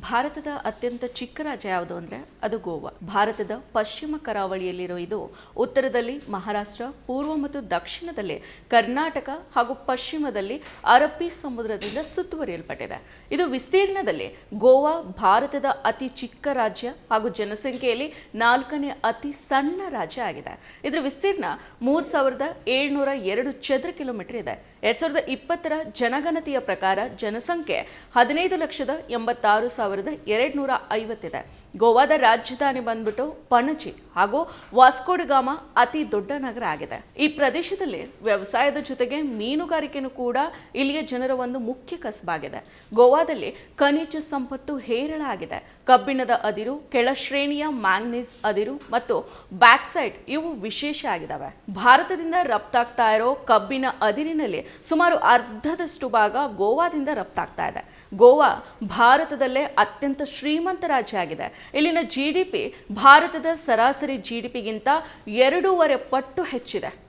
ಭಾರತದ ಅತ್ಯಂತ ಚಿಕ್ಕ ರಾಜ್ಯ ಯಾವುದು ಅಂದರೆ ಅದು ಗೋವಾ. ಭಾರತದ ಪಶ್ಚಿಮ ಕರಾವಳಿಯಲ್ಲಿರೋ ಇದು ಉತ್ತರದಲ್ಲಿ ಮಹಾರಾಷ್ಟ್ರ, ಪೂರ್ವ ಮತ್ತು ದಕ್ಷಿಣದಲ್ಲಿ ಕರ್ನಾಟಕ ಹಾಗೂ ಪಶ್ಚಿಮದಲ್ಲಿ ಅರಬ್ಬಿ ಸಮುದ್ರದಿಂದ ಸುತ್ತುವರಿಯಲ್ಪಟ್ಟಿದೆ. ಇದು ವಿಸ್ತೀರ್ಣದಲ್ಲಿ ಗೋವಾ ಭಾರತದ ಅತಿ ಚಿಕ್ಕ ರಾಜ್ಯ ಹಾಗೂ ಜನಸಂಖ್ಯೆಯಲ್ಲಿ ನಾಲ್ಕನೇ ಅತಿ ಸಣ್ಣ ರಾಜ್ಯ ಆಗಿದೆ. ಇದರ ವಿಸ್ತೀರ್ಣ ಮೂರು ಸಾವಿರದ ಏಳ್ನೂರ ಎರಡು ಚದರ ಕಿಲೋಮೀಟರ್ ಇದೆ. ಎರಡು ಸಾವಿರದ ಇಪ್ಪತ್ತರ ಜನಗಣತಿಯ ಪ್ರಕಾರ ಜನಸಂಖ್ಯೆ ಹದಿನೈದು ಲಕ್ಷದ ಎಂಬತ್ತಾರು ಸಾವಿರದ ಎರಡು ನೂರ ಐವತ್ತಿದೆ. ಗೋವಾದ ರಾಜಧಾನಿ ಬಂದ್ಬಿಟ್ಟು ಪಣಜಿ ಹಾಗೂ ವಾಸ್ಕೋಡಗಾಮ ಅತಿ ದೊಡ್ಡ ನಗರ ಆಗಿದೆ. ಈ ಪ್ರದೇಶದಲ್ಲಿ ವ್ಯವಸಾಯದ ಜೊತೆಗೆ ಮೀನುಗಾರಿಕೆನೂ ಕೂಡ ಇಲ್ಲಿಯ ಜನರ ಒಂದು ಮುಖ್ಯ ಕಸಬಾಗಿದೆ. ಗೋವಾದಲ್ಲಿ ಖನಿಜ ಸಂಪತ್ತು ಹೇರಳ ಆಗಿದೆ. ಕಬ್ಬಿಣದ ಅದಿರು, ಕೆಳ ಶ್ರೇಣಿಯ ಮ್ಯಾಂಗ್ನೀಸ್ ಅದಿರು ಮತ್ತು ಬ್ಯಾಕ್ಸೈಡ್ ಇವು ವಿಶೇಷ ಆಗಿದ್ದಾವೆ ಭಾರತದಿಂದ ರಫ್ತಾಗ್ತಾ ಇರೋ ಕಬ್ಬಿನ ಅದಿರಿನಲ್ಲಿ ಸುಮಾರು ಅರ್ಧದಷ್ಟು ಭಾಗ ಗೋವಾದಿಂದ ರಫ್ತಾಗ್ತಾ ಇದೆ. ಗೋವಾ ಭಾರತದಲ್ಲೇ ಅತ್ಯಂತ ಶ್ರೀಮಂತ ರಾಜ್ಯ ಆಗಿದೆ. ಇಲ್ಲಿನ ಜಿ ಭಾರತದ ಸರಾಸರಿ ಜಿ ಡಿ ಪಿಗಿಂತ ಎರಡೂವರೆ ಪಟ್ಟು ಹೆಚ್ಚಿದೆ.